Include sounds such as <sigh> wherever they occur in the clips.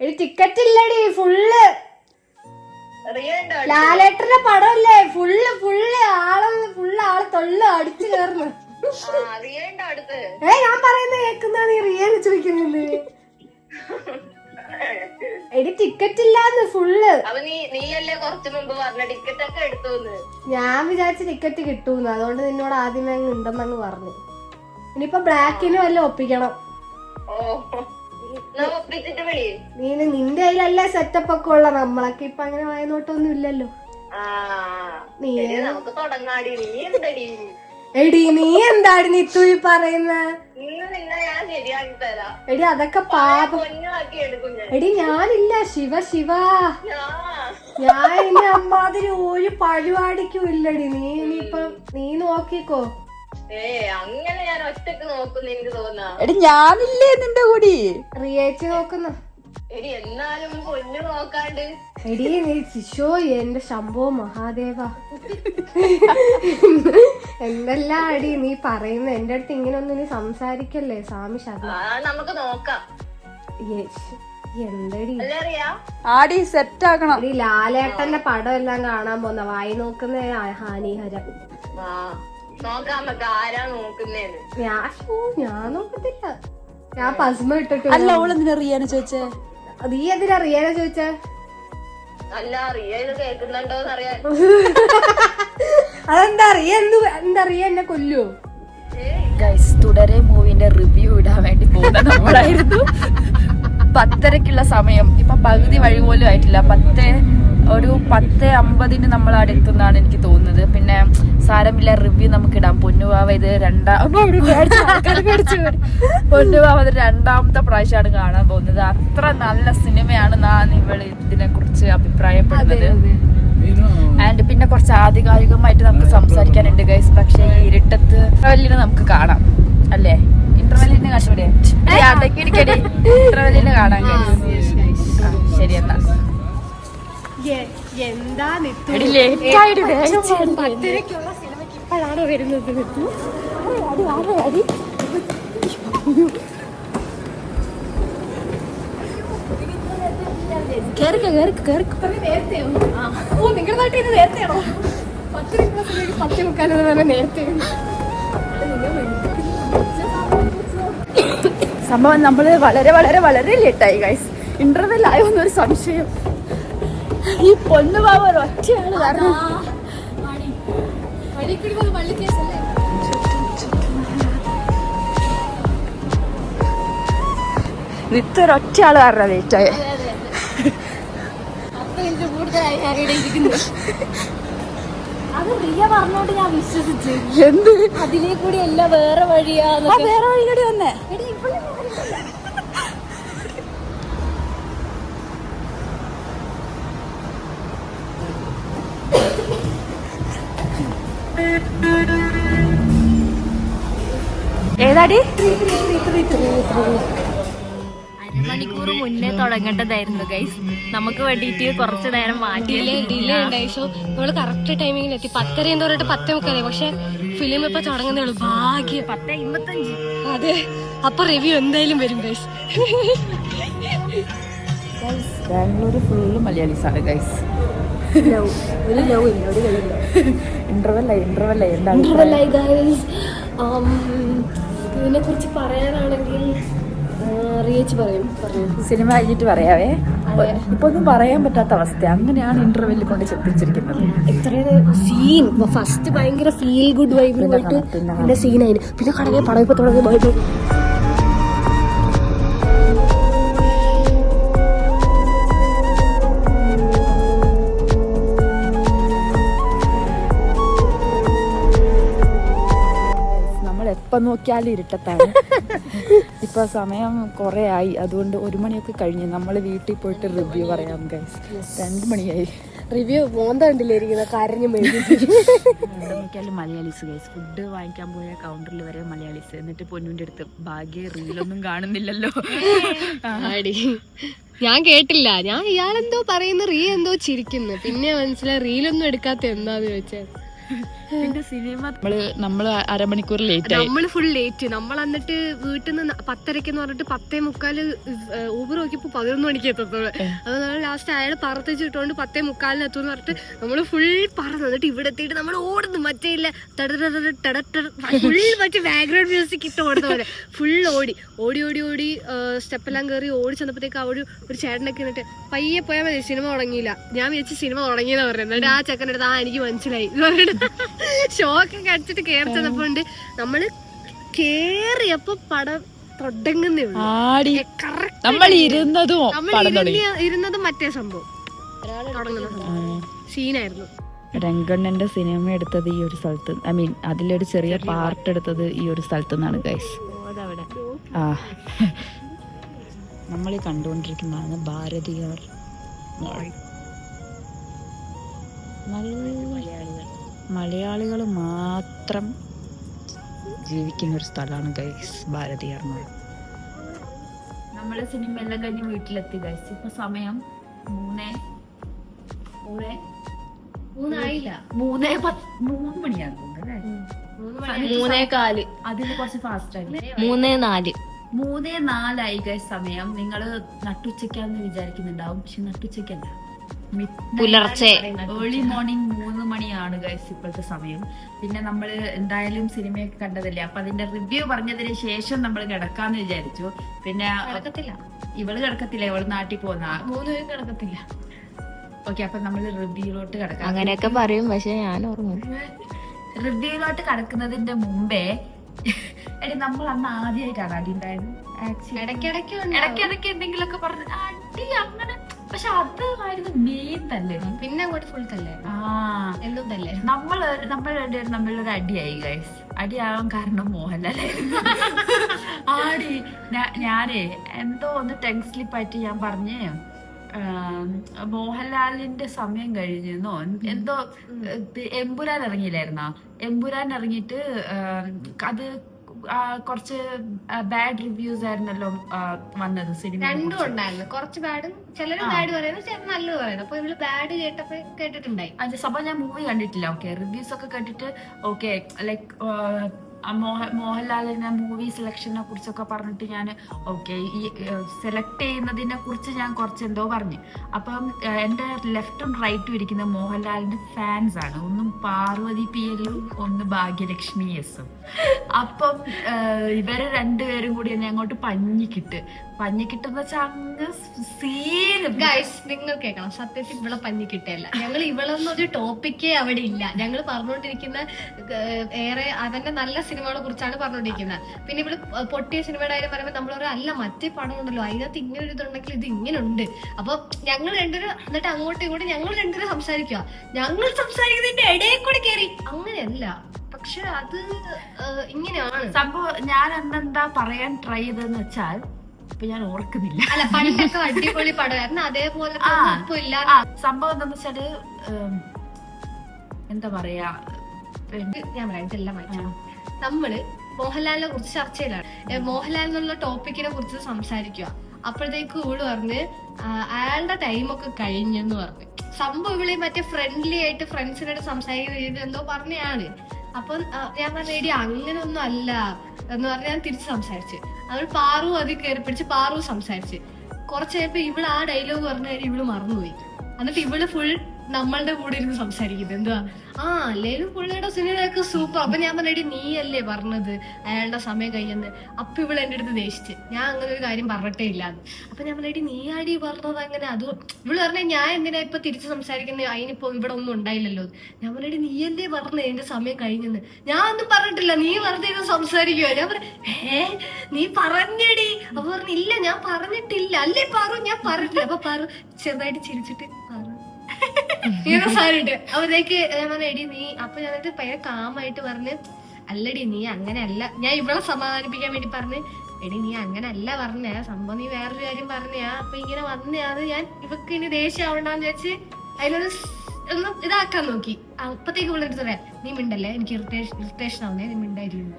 എടി ടിക്കറ്റ് ഇല്ലടി ഫുള്ള് ലാലേട്ടന്റെ പടമല്ലേ? ഫുള്ള് ഫുള്ള് ആൾ ഫുള്ള് ആൾ തൊള്ള അടിച്ചു കയറുന്നു ഏ ഞാൻ പറയുന്ന കേൾക്കുന്ന നീ റിയ ചോദിക്കുന്നത് എടി ടിക്കറ്റ് ഇല്ലാന്ന് ഫുള്ള് നീയല്ലേ കുറച്ചു മുമ്പ് പറഞ്ഞ ടിക്കറ്റ് ഒക്കെ ഞാൻ വിചാരിച്ച ടിക്കറ്റ് കിട്ടൂന്ന്. അതുകൊണ്ട് നിന്നോട് ആദ്യമേ അങ്ങ് ഉണ്ടെന്നങ്ങ് പറഞ്ഞു. ഇനിയിപ്പോ ബ്ലാക്കിന് വല്ല ഒപ്പിക്കണം. ഓ. എന്നാ ഒപ്പിച്ചിട്ട് നീ നിന്റെ കയ്യിലല്ലേ സെറ്റപ്പ് ഒക്കെ ഉള്ള നമ്മളൊക്കെ ഇപ്പൊ അങ്ങനെ വായനോട്ടൊന്നും ഇല്ലല്ലോ. എടി നീ എന്താണ് നീ തുയി പറയുന്ന? എടി അതൊക്കെ പാപം. എടി ഞാനില്ല. ശിവ ശിവ. ഞാൻ അമ്മാതിരി ഒരു പഴുവാടിക്കും ഇല്ലടി. നീ ഇനിയിപ്പം നീ നോക്കിക്കോ. അങ്ങനെ ഞാൻ ഒറ്റയ്ക്ക് നോക്കും എനിക്ക് തോന്നാ. എടി ഞാനില്ലേ നിന്റെ കൂടി? റിയേച്ചി നോക്കുന്നു. എടി എന്നാലും കൊന്നു നോക്കാണ്ട്. എടി ശിശോ എന്റെ ശംഭോ മഹാദേവ. എന്തെല്ലാം അടി നീ പറയുന്ന. എന്റെ അടുത്ത് ഇങ്ങനെ ഒന്നും നീ സംസാരിക്കല്ലേ സ്വാമി ശർമ്മ? നമുക്ക് നോക്കാം. എന്തടി? ആടി സെറ്റ് ആക്കണം എടി ലാലേട്ടന്റെ പടം എല്ലാം കാണാൻ പോന്ന വായി നോക്കുന്ന ഹാനിഹരം. ഞാൻ ഓ, ഞാൻ നോക്കത്തില്ല. ഞാൻ പസ്മ ഇട്ടിട്ട് അല്ല അവളെന്തിനാ റിയാന്ന് ചോദിച്ചേ? നീ എന്തിനാ റിയാന ചോദിച്ചേ? അല്ല റിയ ഇത് കേൾക്കുന്നുണ്ടോന്ന് അറിയാൻ അതെന്താ റിയ എന്ത് എന്താ റിയ എന്നെ കൊല്ലുവോ? ഗൈസ് തുടരെ മൂവിന്റെ റിവ്യൂ ഇടാൻ വേണ്ടി പോകുന്ന നമ്മളായിരുന്നു. പത്തരക്കുള്ള സമയം. ഇപ്പൊ പകുതി വഴി പോലും ആയിട്ടില്ല. പത്ത് ഒരു പത്ത് അമ്പതിന് നമ്മൾ അവിടെ എത്തുന്നതാണ് എനിക്ക് തോന്നുന്നത്. പിന്നെ സാരമില്ല റിവ്യൂ നമുക്ക് ഇടാം. പൊന്നുവാവ ഇത് രണ്ടാം പൊന്നുവാവ ഇത് രണ്ടാമത്തെ പ്രാവശ്യമാണ് കാണാൻ പോകുന്നത്. അത്ര നല്ല സിനിമയാണ് ഞാൻ ഇവൾ ഇതിനെ കുറിച്ച് അഭിപ്രായപ്പെടുന്നത് ആൻഡ് പിന്നെ കുറച്ച് ആധികാരികമായിട്ട് നമുക്ക് സംസാരിക്കാനുണ്ട് ഗൈസ് പക്ഷേ ഈ ഇരുട്ടത്ത് നമുക്ക് കാണാം. അല്ലേ? ഇന്റർവെല്ലിന് കണ്ടുപിടിയേ ഇന്റർവെല്ലിന് കാണാം guys. ആ, ശരി എന്നാ. എ- എന്താ നിത്തു? എടി, late ആയിട്ട് വേഗം പത്തരക്കുള്ള സിനിമയ്ക്ക് ഇപ്പോഴാണോ വരുന്നത് നിത്തു? കേറിക്കോ കേറിക്കോ കേറിക്കോ. നേരത്തെയോ ഓ നിങ്ങളുടെ നാട്ടിൽ ഇത് നേരത്തെയാണോ സിനിമയ്ക്ക് പത്തേ മുക്കാലെന്ന് പറഞ്ഞാൽ നേരത്തെ സംഭവം നമ്മൾ വളരെ വളരെ വളരെ ലേറ്റായി ഗൈസ് ഇന്റർവെൽ ആയോ എന്നൊരു സംശയം. ഈ ഒരു ഒറ്റയാണ് കാരണം ഒരു ഒറ്റയാൾ കാരണം ലേറ്റായേ അത് റിയ പറഞ്ഞോണ്ട് ഞാൻ വിശ്വസിച്ചു. എന്ത്? അതിലേ കൂടി അല്ല വേറെ വഴിയാ വേറെ വഴി കൂടി വന്നേ ഏതാടി? അരമണിക്കൂർ മുന്നേ തുടങ്ങേണ്ടതായിരുന്നു ഗൈസ് നമുക്ക് വേണ്ടിയിട്ട് കുറച്ച് നേരം മാറ്റി. ഡിലേ ഉണ്ടായി സോ നമ്മൾ കറക്റ്റ് ടൈമിങ്ങിൽ എത്തി. പത്തര എന്ന് പറഞ്ഞിട്ട് പത്തേ മുക്കാലേ പക്ഷെ ഫിലിം ഇപ്പൊ തുടങ്ങുന്നേ ഉള്ളൂ. ഭാഗ്യം. പത്ത് അമ്പത്തഞ്ച് അതെ. അപ്പൊ റിവ്യൂ എന്തായാലും വരും ഗൈസ് ബാംഗ്ലൂർ ഫുള്ള് മലയാളീസ് ആണ് ഗൈസ് ഒരു ലവ് ഇല്ല ഒരു കളിയില്ല ഇന്റർവെല്ല ഇന്റർവെല്ല എന്താണ് ഇന്റർവെല്ലായി ഗൈസ് ഇതിനെ കുറിച്ച് പറയാനാണെങ്കിൽ പറയും സിനിമ കഴിഞ്ഞിട്ട് പറയാവേ. ഇപ്പൊ ഒന്നും പറയാൻ പറ്റാത്ത അവസ്ഥ അങ്ങനെയാണ് ഇന്റർവെല്ലിൽ കൊണ്ട് ചെത്തിച്ചിരിക്കുന്നത് ഇത്രയും സീൻ ഫസ്റ്റ് ഭയങ്കര ഫീൽ ഗുഡ് വൈബ് പിന്നെ സീനായിരുന്നു പിന്നെ കടകെ പടം എപ്പോ നോക്കിയാലും ഇരുട്ടത്താണ്. <laughs> ഇപ്പൊ സമയം കുറെ ആയി അതുകൊണ്ട് ഒരു മണിയൊക്കെ കഴിഞ്ഞു. നമ്മൾ വീട്ടിൽ പോയിട്ട് റിവ്യൂ പറയാം ഗൈസ് രണ്ട് മണിയായി. റിവ്യൂ മോന്ത കണ്ടില്ലേ ഇരിക്കുന്ന? കരഞ്ഞു മേടിച്ചു നോക്കിയാലും മലയാളീസ് ഗൈസ് ഫുഡ് വാങ്ങിക്കാൻ പോയ കൗണ്ടറിൽ വരെ മലയാളീസ്. എന്നിട്ട് പൊന്നുവിന്റെ അടുത്ത് ഭാഗ്യ റീലൊന്നും കാണുന്നില്ലല്ലോ. ആടി. ഞാൻ കേട്ടില്ല. ഞാൻ ഇയാളെന്തോ പറയുന്നു റീ എന്തോ ചിരിക്കുന്നു. പിന്നെ മനസ്സിലായി റീലൊന്നും എടുക്കാത്ത എന്താന്ന് ചോദിച്ചാൽ പിന്നെ സിനിമ നമ്മൾ നമ്മൾ അരമണിക്കൂർ ലേറ്റ് ആയി. നമ്മൾ ഫുൾ ലേറ്റ് നമ്മൾ എന്നിട്ട് വീട്ടിൽ നിന്ന് പത്തരക്ക് എന്ന് പറഞ്ഞിട്ട് പത്തേ മുക്കാൽ ഊബർ നോക്കിയപ്പോ പതിനൊന്ന് മണിക്ക് എത്തത്തുള്ളൂ. അത് നമ്മൾ ലാസ്റ്റ് അയാൾ പറത്തേച്ച് ഇട്ടുകൊണ്ട് പത്തേ മുക്കാലിന് എത്തുമെന്ന് പറഞ്ഞിട്ട് നമ്മൾ ഫുൾ പറന്ന് എന്നിട്ട് ഇവിടെ എത്തിയിട്ട് നമ്മൾ ഓടുന്നു. മറ്റേ ഇല്ല ഫുൾ മറ്റേ ബാക്ക്ഗ്രൗണ്ട് മ്യൂസിക് ഇട്ട് ഓടുന്ന പോലെ ഫുൾ ഓടി ഓടി ഓടി ഓടി സ്റ്റെപ്പെല്ലാം കയറി ഓടി ചെന്നപ്പോഴത്തേക്ക് അവിടെ ഒരു ചേട്ടനൊക്കെ എന്നിട്ട് പയ്യെ പോയാൽ മതി സിനിമ തുടങ്ങിയില്ല ഞാൻ വിചാരിച്ചു സിനിമ തുടങ്ങിയെന്ന് പറയുന്നത് എന്നിട്ട് ആ ചെക്കന്റെ അടുത്ത് ആ എനിക്ക് മനസ്സിലായി എന്ന് പറഞ്ഞിട്ട് <laughs> ഷോക്കൊക്കെ അടിച്ചിട്ട് കയറി ചെന്നപ്പോ ഉണ്ട് നമ്മൾ കേറിയപ്പോ പടം തുടങ്ങുന്നേ ഉള്ളൂ. ആടി. ഏ, നമ്മൾ ഇരുന്നതും ഇരുന്നത് മറ്റേ സംഭവം. സീനായിരുന്നു. രംഗണ്ണന്റെ സിനിമ എടുത്തത് ഈ ഒരു സ്ഥലത്ത് ഐ മീൻ അതിലൊരു ചെറിയ പാർട്ട് എടുത്തത് ഈ ഒരു സ്ഥലത്തു നിന്നാണ് ഗൈസ് ആ. നമ്മൾ കണ്ടുകൊണ്ടിരിക്കുന്നതാണ് ഭാരതീയർ നല്ല മലയാളികൾ. മാത്രം ജീവിക്കുന്ന ഒരു സ്ഥലമാണ് ഗൈസ് ഭാരതീയർ നമ്മളെ നമ്മൾ സിനിമ എല്ലാം കഴിഞ്ഞ് വീട്ടിലെത്തി ഗൈസ്. ഇപ്പൊ സമയം മൂന്നേ മൂന്നേ മൂന്നായില്ല. മൂന്നേ പത്ത് മൂന്ന് മണിയാകും മൂന്നേ കാൽ. അതിന് കുറച്ച് ഫാസ്റ്റ് ആയി. മൂന്നേ നാല്. മൂന്നേ നാലായി ഗൈസ് സമയം. നിങ്ങൾ നട്ടുച്ചയ്ക്കാന്ന് വിചാരിക്കുന്നുണ്ടാവും പക്ഷെ നട്ടുച്ചയ്ക്കല്ല. പുലർച്ചെ. ഏർലി മോർണിംഗ് മൂന്ന് മണിയാണ് ഗൈസ് ഇപ്പോഴത്തെ സമയം. പിന്നെ നമ്മൾ എന്തായാലും സിനിമയൊക്കെ കണ്ടതല്ലേ? അപ്പൊ അതിന്റെ റിവ്യൂ പറഞ്ഞതിന് ശേഷം നമ്മൾ കിടക്കാന്ന് വിചാരിച്ചു. പിന്നെ ഇവൾ കിടക്കത്തില്ല ഇവൾ നാട്ടിൽ പോന്ന മൂന്നുപേരും കിടക്കത്തില്ല. ഓക്കെ അപ്പൊ നമ്മൾ റിവ്യൂലോട്ട് കിടക്കാം. അങ്ങനെയൊക്കെ പറയും പക്ഷെ ഞാൻ ഓർമ്മ റിവ്യൂലോട്ട് കിടക്കുന്നതിന്റെ മുമ്പേ എടി നമ്മൾ അന്ന് ആദ്യമായിട്ടാണ് അടി ഉണ്ടായത്. ഇടയ്ക്കിടയ്ക്ക് ഇടയ്ക്കിടയ്ക്ക് എന്തെങ്കിലുമൊക്കെ പറഞ്ഞു അടി അങ്ങനെ പക്ഷെ അത് ആയിരുന്നു മെയിൻ തല്ലേ. പിന്നെ അങ്ങോട്ട് ഫുൾ തല്ലേ. ആ. എന്തും തല്ലേ. നമ്മൾ നമ്മൾ രണ്ടുപേരും തമ്മിലൊരു അടിയായി ഗൈസ് അടിയാവാൻ കാരണം മോഹൻലാലായിരുന്നു ആടി ഞാനേ എന്തോ ഒന്ന് ടെങ് സ്ലിപ്പായിട്ട് ഞാൻ പറഞ്ഞേ മോഹൻലാലിന്റെ സമയം കഴിഞ്ഞെന്നോ എന്തോ എംപുരാൻ എമ്പുരാൻ ഇറങ്ങിയില്ലായിരുന്നോ? എമ്പുരാൻ ഇറങ്ങിയിട്ട് അത് കുറച്ച് ബാഡ് റിവ്യൂസ് ആയിരുന്നല്ലോ വന്നത് സിനിമ രണ്ടും ഉണ്ടായിരുന്നു. കുറച്ച് ബാഡും ചിലര് ബാഡ് പറയുന്നു ചിലർ നല്ലത് പറയുന്നു. അപ്പൊ ഇവൾ ബാഡ് കേട്ടപ്പോ കേട്ടിട്ടുണ്ടായി. സഭ ഞാൻ മൂവി കണ്ടിട്ടില്ല ഓക്കെ റിവ്യൂസ് ഒക്കെ കേട്ടിട്ട് ഓക്കെ ലൈക്ക് മോഹൻലാലിന്റെ മൂവി സെലക്ഷനെ കുറിച്ചൊക്കെ പറഞ്ഞിട്ട് ഞാൻ ഓക്കെ ഈ സെലക്ട് ചെയ്യുന്നതിനെ കുറിച്ച് ഞാൻ കുറച്ച് എന്തോ പറഞ്ഞു. അപ്പം എന്റെ ലെഫ്റ്റും റൈറ്റും ഇരിക്കുന്ന മോഹൻലാലിന്റെ ഫാൻസ് ആണ്. ഒന്നും പാർവതി പി എല്ലും ഒന്ന് ഭാഗ്യലക്ഷ്മി എസും. അപ്പം ഇവരെ രണ്ടുപേരും കൂടി എന്നെ അങ്ങോട്ട് പഞ്ഞിക്കിട്ട് പഞ്ഞിക്കിട്ടെന്ന് വെച്ചാൽ അങ്ങ് ഗൈസ് നിങ്ങൾ കേൾക്കണം. സത്യത്തിൽ ഇവിടെ പഞ്ഞിക്കിട്ടല്ല ഞങ്ങൾ ഒരു ടോപ്പിക്കേ അവിടെ ഇല്ല. ഞങ്ങൾ പറഞ്ഞുകൊണ്ടിരിക്കുന്ന ഏറെ അതന്നെ നല്ല സിനിമകളെ കുറിച്ചാണ് പറഞ്ഞുകൊണ്ടിരിക്കുന്നത് പിന്നെ ഇവൾ പൊട്ടിയ സിനിമയുടെ കാര്യം പറയുമ്പോൾ നമ്മൾ പറയാം അല്ല മറ്റേ പടം ഉണ്ടല്ലോ അതിനകത്ത് ഇങ്ങനെ ഒരു ഇതുണ്ടെങ്കിൽ ഇത് ഇങ്ങനെ ഉണ്ട് അപ്പൊ ഞങ്ങൾ രണ്ടുപേരും എന്നിട്ട് അങ്ങോട്ടും ഇങ്ങോട്ടും ഞങ്ങൾ രണ്ടുപേരും സംസാരിക്കുക. ഞങ്ങൾ സംസാരിക്കുന്നതിന്റെ ഇടയിൽ കൂടെ കയറി അങ്ങനെയല്ല. പക്ഷെ അത് ഇങ്ങനെയാണ്. സംഭവം ഞാൻ അന്നെന്താ പറയാൻ ട്രൈ ചെയ്തെന്ന് വെച്ചാൽ ഇപ്പൊ ഞാൻ ഓർക്കുന്നില്ല. അല്ല പണ്ടൊക്കെ അടിപൊളി പടമായിരുന്നു. അതേപോലെ സംഭവം എന്താന്ന് വെച്ചാൽ എന്താ പറയാ ഞാൻ പറയാം ഇതെല്ലാം വായിച്ചു ആ. നമ്മൾ മോഹൻലാലിനെ കുറിച്ച് ചർച്ചയിലാണ് മോഹൻലാൽ എന്നുള്ള ടോപ്പിക്കിനെ കുറിച്ച് സംസാരിക്കുക. അപ്പോഴത്തേക്ക് ഇവൾ പറഞ്ഞ് അയാളുടെ ടൈമൊക്കെ കഴിഞ്ഞെന്ന് പറഞ്ഞു. സംഭവം ഇവിടെ മറ്റേ ഫ്രണ്ട്ലി ആയിട്ട് ഫ്രണ്ട്സിനോട് സംസാരിക്കുന്ന രീതി എന്തോ പറഞ്ഞാണ് അപ്പം ഞാൻ പറഞ്ഞ എടി അങ്ങനെയൊന്നും അല്ല. എന്ന് പറഞ്ഞ് ഞാൻ തിരിച്ച് സംസാരിച്ച്. അവൾ പാറു അതിൽ കയറി പിടിച്ച് പാറു സംസാരിച്ച്. കുറച്ച് ഇവിടെ ആ ഡയലോഗ് പറഞ്ഞ കാര്യം ഇവൾ മറന്നുപോയി. എന്നിട്ട് ഇവൾ ഫുൾ നമ്മളുടെ കൂടെ ഇരുന്ന് സംസാരിക്കുന്നത്. എന്തുവാ? ആ അല്ലേലും പുള്ളിയുടെ സിനിമയൊക്കെ സൂപ്പർ അപ്പൊ ഞാൻ പറഞ്ഞടി നീ അല്ലേ പറഞ്ഞത്? അയാളുടെ സമയം കഴിയുന്നത്. അപ്പൊ ഇവൾ എന്റെ അടുത്ത് ദേഷിച്ച് ഞാൻ അങ്ങനെ ഒരു കാര്യം പറഞ്ഞിട്ടേ ഇല്ലാന്ന്. അപ്പൊ ഞാൻ പറഞ്ഞു നീ ആടി പറഞ്ഞത് അങ്ങനെ അത് ഇവൾ പറഞ്ഞ ഞാൻ എന്തിനാ ഇപ്പൊ തിരിച്ച് സംസാരിക്കുന്നത് അതിനിപ്പോ ഇവിടെ ഒന്നും ഉണ്ടായില്ലല്ലോ. ഞാൻ പറഞ്ഞു നീ അല്ലേ പറഞ്ഞത്? എന്റെ സമയം കഴിഞ്ഞെന്ന്. ഞാൻ ഒന്നും പറഞ്ഞിട്ടില്ല. നീ വെറുതെ ഇരുന്ന് സംസാരിക്കുവോ. ഞാൻ പറഞ്ഞു ഏ നീ പറഞ്ഞടി. അപ്പൊ പറഞ്ഞു ഇല്ല ഞാൻ പറഞ്ഞിട്ടില്ല. അല്ലേ പറഞ്ഞു ഞാൻ പറഞ്ഞിട്ടില്ല. അപ്പൊ പറ ചെറുതായിട്ട് ചിരിച്ചിട്ട് ഇങ്ങനെ സാരിട്ട് അപ്പോഴത്തേക്ക് എടി നീ അപ്പൊ ഞാൻ എന്നിട്ട് കാമായിട്ട് പറഞ്ഞ് അല്ലടി നീ അങ്ങനെയല്ല. ഞാൻ ഇവളെ സമാധാനിപ്പിക്കാൻ വേണ്ടി പറഞ്ഞ് എടി നീ അങ്ങനല്ല പറഞ്ഞ സംഭവം നീ വേറൊരു കാര്യം പറഞ്ഞാ. അപ്പൊ ഇങ്ങനെ വന്നയാത് ഞാൻ ഇവക്ക് ഇനി ദേഷ്യം ആവണ്ടെന്ന് വിചാരിച്ച് അതിലൊരു ഒന്ന് ഇതാക്കാൻ നോക്കി. അപ്പത്തേക്ക് എടുത്ത് പറയാം നീ മിണ്ടല്ലേ? എനിക്ക് ഇറിറ്റേഷൻ ഇറിറ്റേഷൻ ആവുന്നേ നീ മിണ്ടായിരുന്നു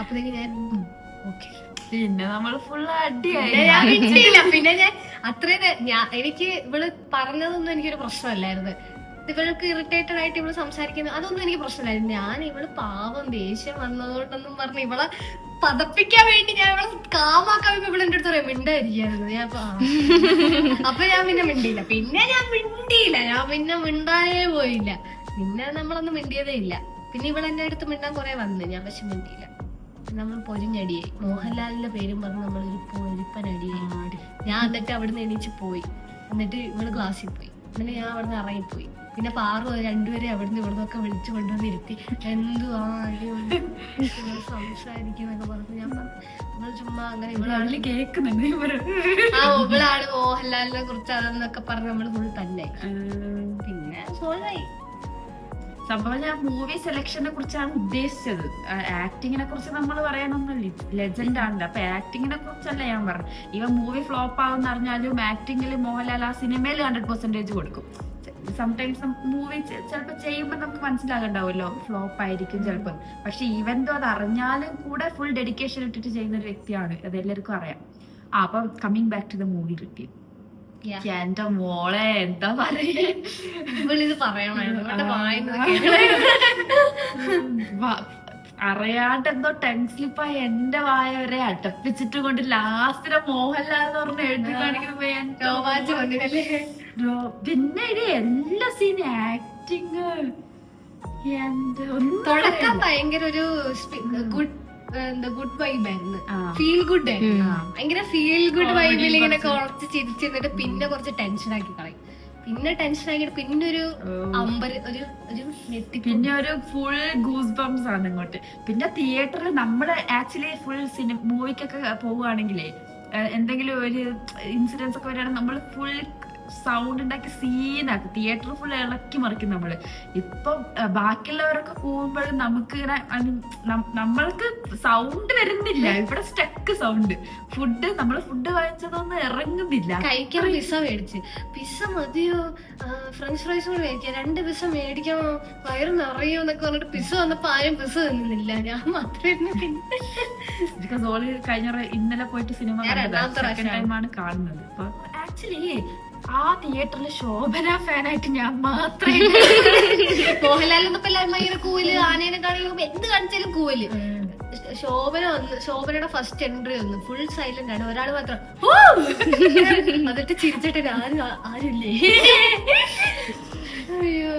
അപ്പത്തേക്ക് ഞാൻ ഓക്കെ പിന്നെ നമ്മൾ ഫുൾ അടിയായി. പിന്നെ ഞാൻ <laughs> വിട്ടില്ല. പിന്നെ ഞാൻ അത്രയും ഞാൻ എനിക്ക് ഇവൾ പറഞ്ഞതൊന്നും എനിക്കൊരു പ്രശ്നമല്ലായിരുന്നു. ഇവൾക്ക് ഇറിറ്റേറ്റഡ് ആയിട്ട് ഇവൾ സംസാരിക്കുന്നത് അതൊന്നും എനിക്ക് പ്രശ്നമില്ലായിരുന്നു. ഞാൻ ഇവൾ പാവം ദേഷ്യം വന്നതുകൊണ്ടെന്നും പറഞ്ഞ് ഇവളെ പതപ്പിക്കാൻ വേണ്ടി ഞാൻ ഇവളെ കാമാക്കാൻ ഇപ്പൊ ഇവളെന്റെ അടുത്ത് പറയാം മിണ്ടായിരിക്കായിരുന്നു ഞാൻ. അപ്പൊ ഞാൻ പിന്നെ മിണ്ടിയില്ല. പിന്നെ ഞാൻ മിണ്ടിയില്ല. ഞാൻ പിന്നെ മിണ്ടാനേ പോയില്ല. പിന്നെ നമ്മളൊന്നും മിണ്ടിയതേ ഇല്ല. പിന്നെ ഇവളെന്റെ അടുത്ത് മിണ്ടാൻ കുറെ വന്നു. ഞാൻ പക്ഷെ മിണ്ടിയില്ല. നമ്മൾ പൊരിഞ്ഞടിയായി. മോഹൻലാലിന്റെ പേരും പറഞ്ഞ് നമ്മൾ ഒരു പൊരിപ്പനടിയായി. ഞാൻ എന്നിട്ട് അവിടുന്ന് എണീച്ച് പോയി. എന്നിട്ട് ഇവൾ ക്ലാസ്സിൽ പോയി. എന്നിട്ട് ഞാൻ അവിടുന്ന് ഇറങ്ങിപ്പോയി. പിന്നെ പാറു രണ്ടുപേരെ അവിടുന്ന് ഇവിടുന്ന് ഒക്കെ വിളിച്ചു കൊണ്ടുവന്ന് ഇരുത്തി. എന്തുവാ സംസാരിക്കുന്നൊക്കെ പറഞ്ഞു ഞാൻ പറഞ്ഞു. ഇവൾ ചുമ്മാ അങ്ങനെ ഇവളാണ് കേൾക്കുന്നുണ്ട് ആ ഇവളാണ് മോഹൻലാലിനെ കുറിച്ച് അതെന്നൊക്കെ പറഞ്ഞ് നമ്മൾ ഫുൾ തന്നെ പിന്നെ സോൾവായി സംഭവം ഞാൻ മൂവി സെലക്ഷനെ കുറിച്ചാണ് ഉദ്ദേശിച്ചത്. ആക്ടിങ്ങിനെ കുറിച്ച് നമ്മൾ പറയാനൊന്നും ലെജൻഡ് ആണല്ലോ. അപ്പൊ ആക്ടിങ്ങിനെ കുറിച്ചല്ല ഞാൻ പറഞ്ഞു. ഇവ മൂവി ഫ്ലോപ്പ് ആവുന്ന അറിഞ്ഞാലും ആക്ടിങ്ങിൽ മോഹൻലാൽ ആ സിനിമയിൽ ഹൺഡ്രഡ് പെർസെന്റേജ് കൊടുക്കും. സംടൈംസ് മൂവി ചിലപ്പോൾ ചെയ്യുമ്പോൾ നമുക്ക് മനസ്സിലാകണ്ടാവുമല്ലോ. ഫ്ലോപ്പ് ആയിരിക്കും ചിലപ്പോൾ പക്ഷെ ഇവന്തോ അത് അറിഞ്ഞാലും കൂടെ ഫുൾ ഡെഡിക്കേഷൻ ഇട്ടിട്ട് ചെയ്യുന്ന ഒരു വ്യക്തിയാണ്. അതെല്ലാവർക്കും അറിയാം. ആ അപ്പം coming back to the movie Yeah. എന്റെ മോളെ എന്താ പറയുന്നത് ഇവളിത് പറയണമായിരുന്നു. അറിയാണ്ട് എന്തോ ടെൻസ്ലിപ്പായി എന്റെ വായ വരെ അടപ്പിച്ചിട്ട് കൊണ്ട് ലാസ്റ്റിലെ മോഹൻലാൽ എന്ന് പറഞ്ഞ് എഴുതി കാണിക്കുമ്പോ പിന്നെ ഇനി എല്ലാ സീൻ ആക്ടിങ് എന്താ തുടക്കം ഭയങ്കര ഒരു ഗുഡ് എന്താ ഗുഡ് വൈബ് ആയിരുന്നു. Feel good. ഭയങ്കര ഫീൽ ഗുഡ് വൈബിൽ ഇങ്ങനെ കുറച്ച്. ചിരിച്ചിരുന്നിട്ട് പിന്നെ കുറച്ച് ടെൻഷൻ ആക്കി കളയും പിന്നെ ടെൻഷൻ ആക്കിയിട്ട് പിന്നെ ഒരു. അമ്പര് ഒരു ഒരു പിന്നെ ഒരു ഫുൾ ഗൂസ് ബംസ് ആണ് ഇങ്ങോട്ട് പിന്നെ തിയേറ്ററിൽ നമ്മൾ ആക്ച്വലി ഫുൾ സിനിമ മൂവിക്കൊക്കെ പോവുകയാണെങ്കിലേ എന്തെങ്കിലും ഒരു ഇൻസിഡൻസ് ഒക്കെ വരികയാണെങ്കിൽ നമ്മൾ ഫുൾ സൗണ്ട് ഉണ്ടാക്കി സീനാക്കി തിയേറ്റർ ഫുൾ ഇളക്കി മറിക്കും നമ്മൾ. ഇപ്പം ബാക്കിയുള്ളവരൊക്കെ പോകുമ്പോഴും നമുക്ക് ഇങ്ങനെ നമ്മൾക്ക് സൗണ്ട് വരുന്നില്ല. ഇവിടെ സ്റ്റക്ക് സൗണ്ട് ഫുഡ് നമ്മൾ ഫുഡ് വാങ്ങിച്ചതൊന്നും ഇറങ്ങുന്നില്ല. കഴിക്കാൻ പിസ മേടിച്ച്. പിസ മതിയോ? ഫ്രഞ്ച് ഫ്രൈസ് കൂടെ മേടിക്കാം. രണ്ട് പിസ മേടിക്കണോ വയറ് നിറയോ എന്നൊക്കെ പറഞ്ഞിട്ട് പിസ വന്നപ്പോ ആരും പിസ തിന്നുന്നില്ല. ഞാൻ മാത്രമേ പിന്നെ ബിക്കോസ് ഓൾ കഴിഞ്ഞ ഇന്നലെ പോയിട്ട് സിനിമ സെക്കൻഡ്. ടൈമാണ് കാണുന്നത്. അപ്പൊ ആക്ച്വലി ആ തിയേറ്ററിൽ ശോഭന ഫാനായിട്ട് ഞാൻ മാത്രമേ മോഹൻലാൽ എന്നപ്പോ എല്ലാവരും ഭയങ്കര കൂൽ ആനേനെ കാണിക്കുമ്പോ എന്ത് കാണിച്ചാലും കൂവൽ. ശോഭന വന്ന് ശോഭനയുടെ ഫസ്റ്റ് എൻട്രി വന്നു ഫുൾ സൈലന്റ് ആണ്. ഒരാൾ മാത്രം "ഓ!" എന്നിട്ട് ചിരിച്ചിട്ട് ആരും ആരുമില്ലേ? അയ്യോ.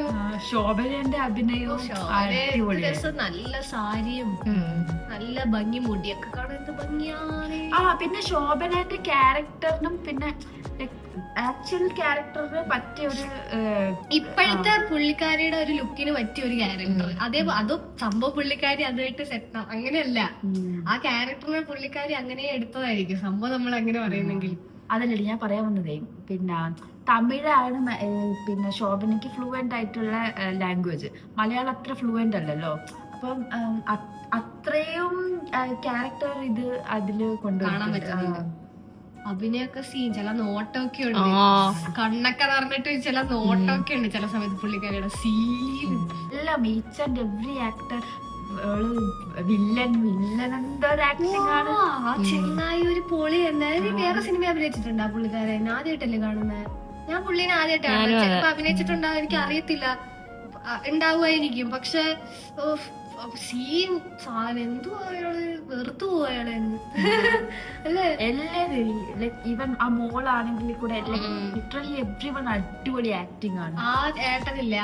ശോഭനന്റെ അഭിനയവും. രസം നല്ല സാരിയും നല്ല ഭംഗി മുടിയൊക്കെ കാണാൻ ഭംഗിയാണ്. ആ പിന്നെ ശോഭനന്റെ ക്യാരക്ടറിനും പിന്നെ ആക്ച്വൽ ക്യാരക്ടറിന് പറ്റിയ ഒരു ഇപ്പോഴത്തെ പുള്ളിക്കാരിയുടെ ഒരു ലുക്കിന് പറ്റിയ ഒരു ക്യാരക്ടർ അതേ അതും സംഭവം പുള്ളിക്കാരി അതായിട്ട് സെറ്റ് അങ്ങനെയല്ല. ആ ക്യാരക്ടറിനെ പുള്ളിക്കാരി അങ്ങനെ എടുത്തതായിരിക്കും. സംഭവം നമ്മൾ അങ്ങനെ പറയുന്നെങ്കിൽ. അതല്ലേ ഞാൻ പറയാൻ വന്നതേ പിന്നെ തമിഴാണ് പിന്നെ ശോഭനയ്ക്ക് ഫ്ലുവന്റ് ആയിട്ടുള്ള ലാംഗ്വേജ് മലയാളം അത്ര ഫ്ലുവന്റ് അല്ലല്ലോ. അപ്പം അത്രയും ക്യാരക്ടർ ഇത് അതിൽ. ആ. അഭിനയൊക്കെ സീൻ ചില നോട്ടമൊക്കെ ഉണ്ട്. കണ്ണൊക്കെ നിറഞ്ഞിട്ട് ചില നോട്ടമൊക്കെ ഉണ്ട്. ചില സമയത്ത് പുള്ളിക്കാരിയുടെ സീൻ എല്ലാം each and every actor villain villain എന്തോ ഒരു ആക്ടിങ് ആണ്. ആ ചെങ്ങായി ഒരു പൊളി എന്നാലും വേറെ സിനിമ അഭിനയിച്ചിട്ടുണ്ട് ആ പുള്ളിക്കാരൻ ആദ്യമായിട്ടല്ലേ കാണുന്നത് ഞാൻ പുള്ളിനെ ആദ്യമായിട്ടാണ് ചിലപ്പോ അഭിനയിച്ചിട്ടുണ്ടാവും എനിക്ക് അറിയത്തില്ല ഉണ്ടാവുമായിരിക്കും. പക്ഷെ സീൻ സാധനം എന്തോ അയാൾ വെറുത്തു പോയാളെ അല്ലേ? എല്ലാവരും ലൈക് ഈവൻ ആ മോളാണെങ്കിൽ കൂടെ ലിറ്ററലി എവ്രി വൺ അടിപൊളി ആക്ടിങ് ആണ്. ആ ഏട്ടനില്ലേ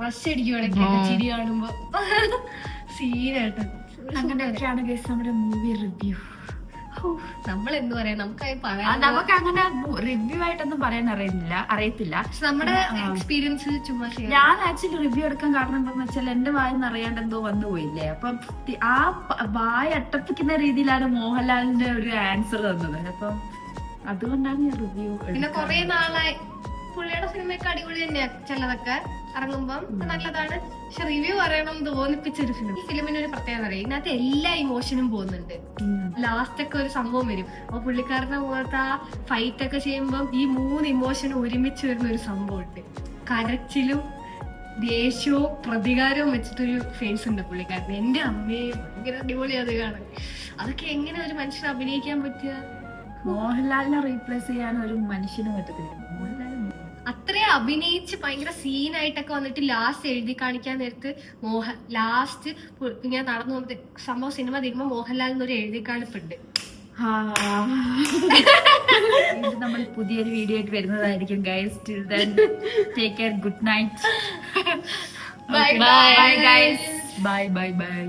റഷ് അടിക്കുവാണെങ്കിൽ ചിരി കാണുമ്പോ. <laughs> സീനായിട്ട് അങ്ങനെയൊക്കെയാണ് ഗൈസ് നമ്മുടെ മൂവി റിവ്യൂ നമ്മൾ എന്ത് പറയാ? നമുക്കത് പറയാം നമുക്ക് അങ്ങനെ റിവ്യൂ ആയിട്ടൊന്നും പറയാൻ അറിയുന്നില്ല അറിയത്തില്ല. നമ്മുടെ എക്സ്പീരിയൻസ് ചുമ്മാ ഞാൻ ആക്ച്വലി റിവ്യൂ എടുക്കാൻ കാരണം എന്താണെന്ന് വെച്ചാൽ എന്റെ വായെന്ന് അറിയാണ്ട് എന്തോ വന്നു പോയില്ലേ? അപ്പം ആ വായ അട്ടപ്പിക്കുന്ന രീതിയിലാണ് മോഹൻലാലിന്റെ ഒരു ആൻസർ തന്നത്. അപ്പം അതുകൊണ്ടാണ് ഞാൻ റിവ്യൂ പിന്നെ കൊറേ നാളായി പുള്ളിയുടെ സിനിമയൊക്കെ അടിപൊളി തന്നെയാ ചിലതൊക്കെ ഇറങ്ങുമ്പം നല്ലതാണ്. പക്ഷെ റിവ്യൂ പറയണം തോന്നിപ്പിച്ച ഒരു ഫിലിം ഈ ഫിലിമിന് ഒരു പ്രത്യേകത അറിയാം? ഇതിനകത്ത് എല്ലാ ഇമോഷനും പോകുന്നുണ്ട്. ലാസ്റ്റ് ഒക്കെ ഒരു സംഭവം വരും. അപ്പൊ പുള്ളിക്കാരന്റെ പോലത്തെ ആ ഫൈറ്റ് ഒക്കെ ചെയ്യുമ്പം ഈ മൂന്ന് ഇമോഷനും ഒരുമിച്ച് വരുന്ന ഒരു സംഭവം ഉണ്ട് കരച്ചിലും ദേഷ്യവും പ്രതികാരവും വെച്ചിട്ടൊരു ഫേസ് ഉണ്ട് പുള്ളിക്കാരൻ എന്റെ അമ്മയെ ഭയങ്കര അടിപൊളി അത് കാണാൻ. അതൊക്കെ എങ്ങനെ ഒരു മനുഷ്യനെ അഭിനയിക്കാൻ പറ്റുക? മോഹൻലാലിനെ റീപ്ലേസ് ചെയ്യാൻ ഒരു മനുഷ്യനും പറ്റത്തില്ല. അത്രയും അഭിനയിച്ച് ഭയങ്കര സീനായിട്ടൊക്കെ വന്നിട്ട് ലാസ്റ്റ് എഴുതി കാണിക്കാൻ നേരത്ത് മോഹൻ ലാസ്റ്റ് ഇങ്ങനെ നടന്നു വന്നിട്ട് സംഭവം സിനിമ തീരുമ്പോ മോഹൻലാൽ എന്നൊരു എഴുതി കാണിപ്പുണ്ട്. നമ്മൾ പുതിയൊരു വീഡിയോ ആയിട്ട് വരുന്നതായിരിക്കും guys till then take care good night bye bye. Guys bye bye bye